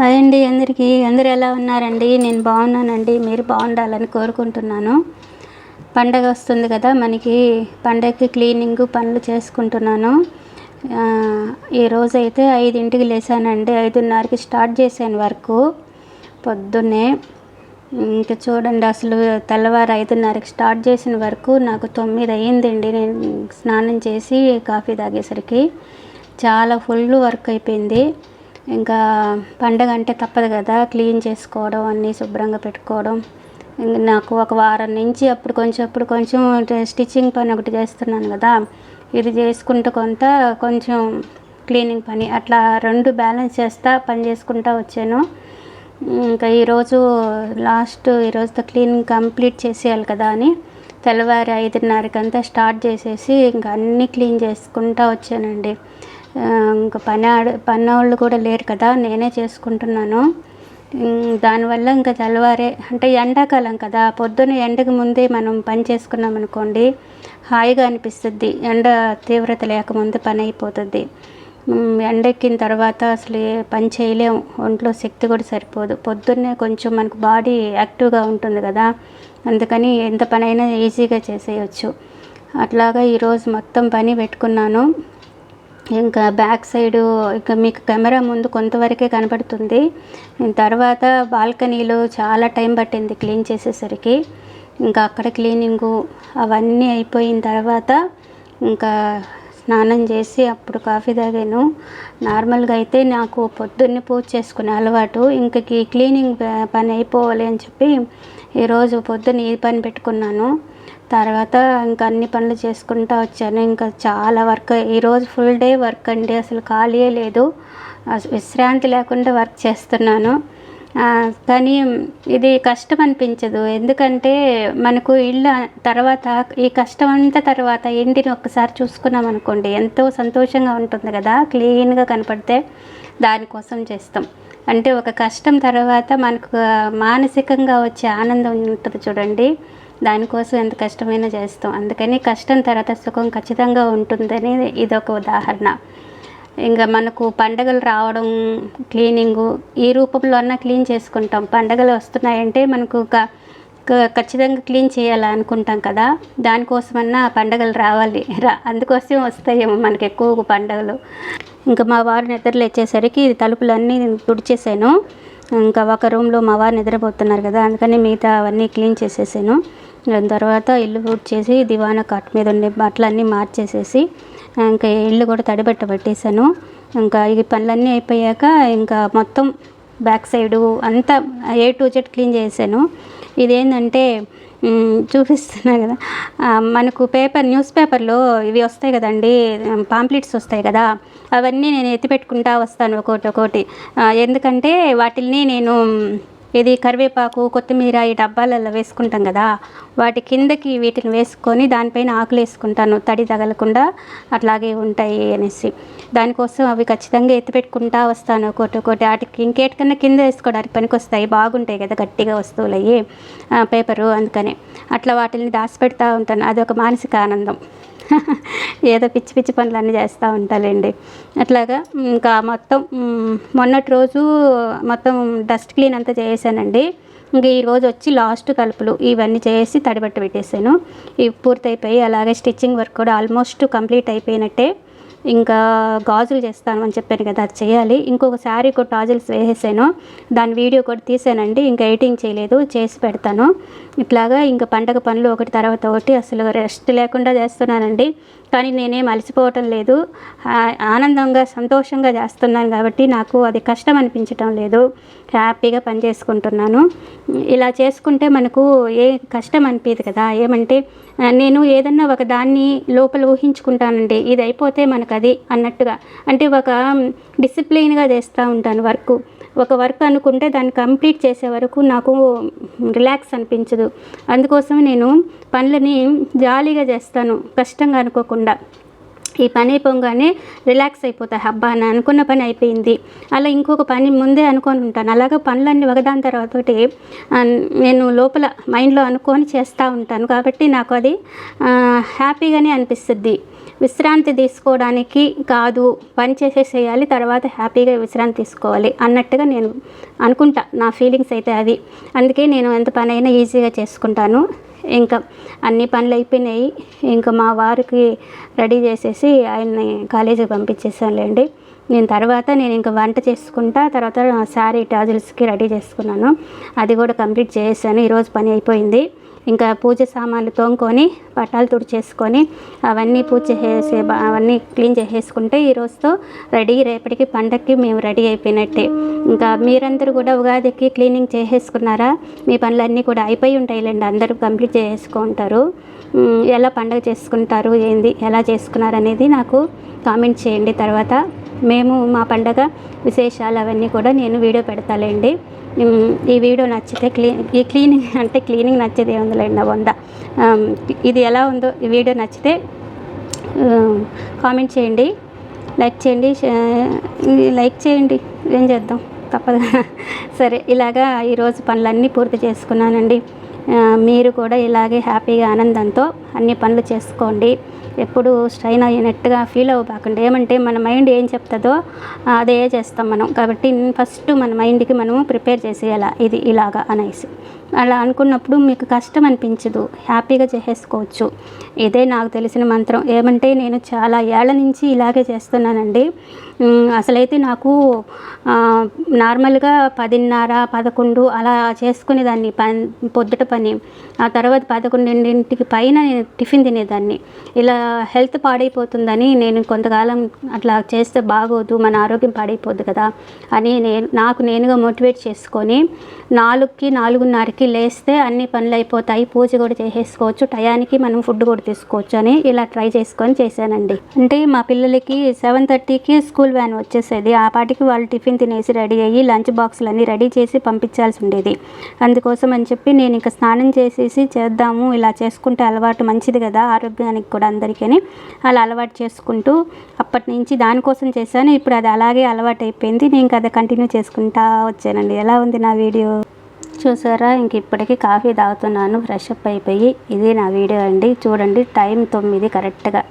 Hi అండి అందరికీ. అందరు ఎలా ఉన్నారండి? నేను బాగున్నానండి. మీరు బాగుండాలని కోరుకుంటున్నాను. పండగ వస్తుంది కదా మనకి పండగకి క్లీనింగ్ పనులు చేసుకుంటున్నాను. ఈరోజు అయితే ఐదింటికి లేసానండి. ఐదున్నరకి స్టార్ట్ చేశాను వర్క్. పొద్దున్నే ఇంకా చూడండి అసలు తెల్లవారు ఐదున్నరకి స్టార్ట్ చేసిన వరకు నాకు తొమ్మిది అయ్యిందండి. నేను స్నానం చేసి కాఫీ తాగేసరికి. చాలా ఫుల్ వర్క్ అయిపోయింది. ఇంకా పండగ అంటే తప్పదు కదా క్లీన్ చేసుకోవడం అన్నీ శుభ్రంగా పెట్టుకోవడం. ఇంకా నాకు ఒక వారం నుంచి అప్పుడు కొంచెం అప్పుడు కొంచెం స్టిచ్చింగ్ పని ఒకటి చేస్తున్నాను కదా. ఇది చేసుకుంటూ కొంత కొంచెం క్లీనింగ్ పని అట్లా రెండు బ్యాలెన్స్ చేస్తా పని చేసుకుంటా వచ్చాను. ఇంకా ఈరోజు లాస్ట్ ఈరోజుతో క్లీనింగ్ కంప్లీట్ చేసేయాలి కదా అని తెల్లవారి ఐదున్నరకంతా స్టార్ట్ చేసేసి ఇంకా అన్నీ క్లీన్ చేసుకుంటా వచ్చానండి. ఇంకా పని ఆడ పని వాళ్ళు కూడా లేరు కదా నేనే చేసుకుంటున్నాను. దానివల్ల ఇంకా తెల్లవారే అంటే ఎండాకాలం కదా పొద్దున్న ఎండకు ముందే మనం పని చేసుకున్నాం అనుకోండి హాయిగా అనిపిస్తుంది. ఎండ తీవ్రత లేకముందు పని అయిపోతుంది. ఎండెక్కిన తర్వాత అసలు పని చేయలేము ఒంట్లో శక్తి కూడా సరిపోదు. పొద్దున్నే కొంచెం మనకు బాడీ యాక్టివ్గా ఉంటుంది కదా అందుకని ఎంత పనైనా ఈజీగా చేసేయచ్చు. అట్లాగా ఈరోజు మొత్తం పని పెట్టుకున్నాను. ఇంకా బ్యాక్ సైడ్ ఇంకా మీకు కెమెరా ముందు కొంతవరకే కనబడుతుంది. తర్వాత బాల్కనీలో చాలా టైం పట్టింది క్లీన్ చేసేసరికి. ఇంకా అక్కడ క్లీనింగు అవన్నీ అయిపోయిన తర్వాత ఇంకా స్నానం చేసి అప్పుడు కాఫీ తాగాను. నార్మల్గా అయితే నాకు పొద్దున్నే పూజ చేసుకునే అలవాటు ఇంకకి క్లీనింగ్ పని అయిపోవాలి అని చెప్పి ఈరోజు పొద్దున్న ఈ పని పెట్టుకున్నాను. తర్వాత ఇంకా అన్ని పనులు చేసుకుంటూ వచ్చాను. ఇంకా చాలా వర్క్. ఈరోజు ఫుల్ డే వర్క్ అండి. అసలు ఖాళీయే లేదు. విశ్రాంతి లేకుండా వర్క్ చేస్తున్నాను. కానీ ఇది కష్టం అనిపించదు. ఎందుకంటే మనకు ఇల్లు తర్వాత ఈ కష్టం అంతా తర్వాత ఇంటిని ఒక్కసారి చూసుకున్నాం అనుకోండి ఎంతో సంతోషంగా ఉంటుంది కదా. క్లీన్గా కనపడితే దానికోసం చేస్తాం. అంటే ఒక కష్టం తర్వాత మనకు మానసికంగా వచ్చే ఆనందం ఉంటుంది చూడండి. దానికోసం ఎంత కష్టమైనా చేస్తాం. అందుకని కష్టం తర్వాత సుఖం ఖచ్చితంగా ఉంటుందని ఇదొక ఉదాహరణ. ఇంకా మనకు పండగలు రావడం క్లీనింగు ఈ రూపంలో అన్నా క్లీన్ చేసుకుంటాం. పండగలు వస్తున్నాయంటే మనకు ఒక ఖచ్చితంగా క్లీన్ చేయాలి అనుకుంటాం కదా. దానికోసమన్నా పండగలు రావాలి. రా అందుకోసం వస్తాయేమో మనకి ఎక్కువ పండగలు. ఇంకా మా వారు నిద్రలు వచ్చేసరికి తలుపులన్నీ తుడిచేసాను. ఇంకా ఒక రూమ్లో మా వారు నిద్రపోతున్నారు కదా అందుకని మిగతా అవన్నీ క్లీన్ చేసేసాను. దాని తర్వాత ఇల్లు చేసి దివానా కాట్ మీద ఉండే బట్టలన్నీ మార్చేసేసి ఇంకా ఇల్లు కూడా తడిబట్ట పెట్టేశాను ఇంకా ఈ పనులన్నీ అయిపోయాక ఇంకా మొత్తం బ్యాక్ సైడు అంతా ఏ టు జెడ్ క్లీన్ చేశాను ఇదేంటంటే చూపిస్తున్నా కదా మనకు పేపర్ న్యూస్ పేపర్లో ఇవి వస్తాయి కదండి పాంప్లెట్స్ వస్తాయి కదా అవన్నీ నేను ఎత్తిపెట్టుకుంటా వస్తాను ఒకటి ఒకటి. ఎందుకంటే వాటిల్ని నేను ఇది కరివేపాకు కొత్తిమీర ఈ డబ్బాలలో వేసుకుంటాం కదా వాటి కిందకి వీటిని వేసుకొని దానిపైన ఆకులు వేసుకుంటాను. తడి తగలకుండా అట్లాగే ఉంటాయి అనేసి. దానికోసం అవి ఖచ్చితంగా ఎత్తిపెట్టుకుంటా వస్తాను ఒకటి ఒకటి. వాటికి ఇంకేటికన్నా కింద వేసుకోవడానికి పనికి వస్తాయి బాగుంటాయి కదా గట్టిగా వస్తువులు అయ్యి పేపరు అందుకనే. అట్లా వాటిని దాచిపెడతా ఉంటాను. అదొక మానసిక ఆనందం. ఏదో పిచ్చి పిచ్చి పనులన్నీ చేస్తూ ఉంటాలండి. అట్లాగా ఇంకా మొత్తం మొన్నటి రోజు మొత్తం డస్ట్ క్లీన్ అంతా చేసానండి ఇంకా ఈరోజు వచ్చి లాస్ట్ కలుపులు ఇవన్నీ చేసి తడిబట్ట పెట్టేశాను ఇవి పూర్తయిపోయి అలాగే స్టిచ్చింగ్ వర్క్ కూడా ఆల్మోస్ట్ కంప్లీట్ అయిపోయినట్టే. ఇంకా గాజులు చేస్తాను అని చెప్పాను కదా అది చేయాలి. ఇంకొక శారీ కూడా గాజులు వేసేసాను. దాని వీడియో కూడా తీసానండి. ఇంకా ఎడిటింగ్ చేయలేదు చేసి పెడతాను. ఇట్లాగా ఇంకా పండగ పనులు ఒకటి తర్వాత ఒకటి అసలు రెస్ట్ లేకుండా చేస్తున్నానండి. కానీ నేనేం అలసిపోవటం లేదు. ఆనందంగా సంతోషంగా చేస్తున్నాను కాబట్టి నాకు అది కష్టం అనిపించటం లేదు. హ్యాపీగా పని చేసుకుంటున్నాను. ఇలా చేసుకుంటే మనకు ఏ కష్టం అనిపించదు కదా. ఏమంటే నేను ఏదన్నా ఒక దాన్ని లోపల ఊహించుకుంటానండి. ఇది అయిపోతే మనకు అది అన్నట్టుగా. అంటే ఒక డిసిప్లిన్గా చేస్తూ ఉంటాను వర్క్. ఒక వర్క్ అనుకుంటే దాన్ని కంప్లీట్ చేసే వరకు నాకు రిలాక్స్ అనిపించదు. అందుకోసం నేను పనులని జాలీగా చేస్తాను. కష్టంగా అనుకోకుండా. ఈ పని అయిపోగానే రిలాక్స్ అయిపోతా. హబ్బా అని అనుకున్న పని అయిపోయింది. అలా ఇంకొక పని ముందే అనుకొని ఉంటాను. అలాగే పనులన్నీ ఒకదాని తర్వాత ఒకటి, నేను లోపల మైండ్లో అనుకొని చేస్తూ ఉంటాను. కాబట్టి నాకు అది హ్యాపీగానే అనిపిస్తుంది. విశ్రాంతి తీసుకోవడానికి కాదు పని చేసేసేయాలి తర్వాత హ్యాపీగా విశ్రాంతి తీసుకోవాలి అన్నట్టుగా నేను అనుకుంటా. నా ఫీలింగ్స్ అయితే అవి అందుకే నేను ఎంత పని అయినా ఈజీగా చేసుకుంటాను. ఇంకా అన్ని పనులు అయిపోయినాయి. ఇంకా మా వారికి రెడీ చేసేసి ఆయన్ని కాలేజీకి పంపించేసానులేండి నేను తర్వాత నేను ఇంకా వంట చేసుకుంటా తర్వాత శారీ టాజిల్స్కి రెడీ చేసుకున్నాను. అది కూడా కంప్లీట్ చేసాను ఈరోజు పని అయిపోయింది. ఇంకా పూజ సామాన్లు తోముకొని పట్టాలు తుడిచేసుకొని అవన్నీ పూజ చేసే అవన్నీ క్లీన్ చేసేసుకుంటే ఈ రోజుతో రెడీ. రేపటికి పండక్కి మేము రెడీ అయిపోయినట్టే. ఇంకా మీరందరూ కూడా ఉగాదికి క్లీనింగ్ చేసేసుకున్నారా? మీ పనులన్నీ కూడా అయిపోయి ఉంటాయిలేండి. అందరూ కంప్లీట్ చేసుకుంటారు ఎలా పండగ చేసుకుంటారు? ఏంది? ఎలా చేసుకున్నారు అనేది నాకు కామెంట్ చేయండి. తర్వాత మేము మా పండగ విశేషాలు అవన్నీ కూడా నేను వీడియో పెడతాలేండి. ఈ వీడియో నచ్చితే క్లీన్ ఈ క్లీనింగ్ అంటే క్లీనింగ్ నచ్చేది ఏముందిలేండి నా వంద. ఇది ఎలా ఉందో ఈ వీడియో నచ్చితే కామెంట్ చేయండి లైక్ చేయండి లైక్ చేయండి ఏం చేద్దాం తప్పదు. సరే ఇలాగా ఈరోజు పనులన్నీ పూర్తి చేసుకున్నానండి. మీరు కూడా ఇలాగే హ్యాపీగా ఆనందంతో అన్ని పనులు చేసుకోండి. ఎప్పుడు స్ట్రైన్ అయినట్టుగా ఫీల్ అవ్వకుండా ఏమంటే మన మైండ్ ఏం చెప్తుందో అదే చేస్తాం మనం. కాబట్టి ఫస్ట్ మన మైండ్కి మనము ప్రిపేర్ చేసేయాల? ఇది ఇలాగా అనేసి. అలా అనుకున్నప్పుడు మీకు కష్టం అనిపించదు. హ్యాపీగా చేసేసుకోవచ్చు. ఇదే నాకు తెలిసిన మంత్రం. ఏమంటే నేను చాలా ఏళ్ళ నుంచి ఇలాగే చేస్తున్నానండి. అసలైతే నాకు నార్మల్గా పదిన్నర పదకొండు అలా చేసుకునేదాన్ని పని పొద్దుట పని. ఆ తర్వాత పదకొండింటికి పైన నేను టిఫిన్ తినేదాన్ని. ఇలా హెల్త్ పాడైపోతుందని నేను కొంతకాలం అట్లా చేస్తే బాగోదు మన ఆరోగ్యం పాడైపోద్ది కదా అని నేను నాకు నేనుగా మోటివేట్ చేసుకొని నాలుగుకి నాలుగున్నరకి లేస్తే అన్ని పనులు అయిపోతాయి పూజ కూడా చేసేసుకోవచ్చు టయానికి మనం ఫుడ్ కూడా తీసుకోవచ్చు అని ఇలా ట్రై చేసుకొని చేశానండి. అంటే మా పిల్లలకి సెవెన్ థర్టీకి స్కూల్ వ్యాన్ వచ్చేసేది. ఆ పాటికి వాళ్ళు టిఫిన్ తినేసి రెడీ అయ్యి లంచ్ బాక్సులు అన్నీ రెడీ చేసి పంపించాల్సి ఉండేది. అందుకోసం అని చెప్పి నేను ఇంకా స్నానం చేసేసి చేద్దాము ఇలా చేసుకుంటే అలవాటు మంచిది కదా ఆరోగ్యానికి కూడా అందరికీ అని అలా అలవాటు చేసుకుంటూ అప్పటి నుంచి దానికోసం చేశాను. ఇప్పుడు అది అలాగే అలవాటు అయిపోయింది నేను అది కంటిన్యూ చేసుకుంటా వచ్చానండి. ఎలా ఉంది నా వీడియో? చూసారా? ఇంక ఇప్పటికీ కాఫీ తాగుతున్నాను. ఫ్రెష్ అప్ అయిపోయి ఇది నా వీడియో అండి. చూడండి టైం తొమ్మిది కరెక్ట్గా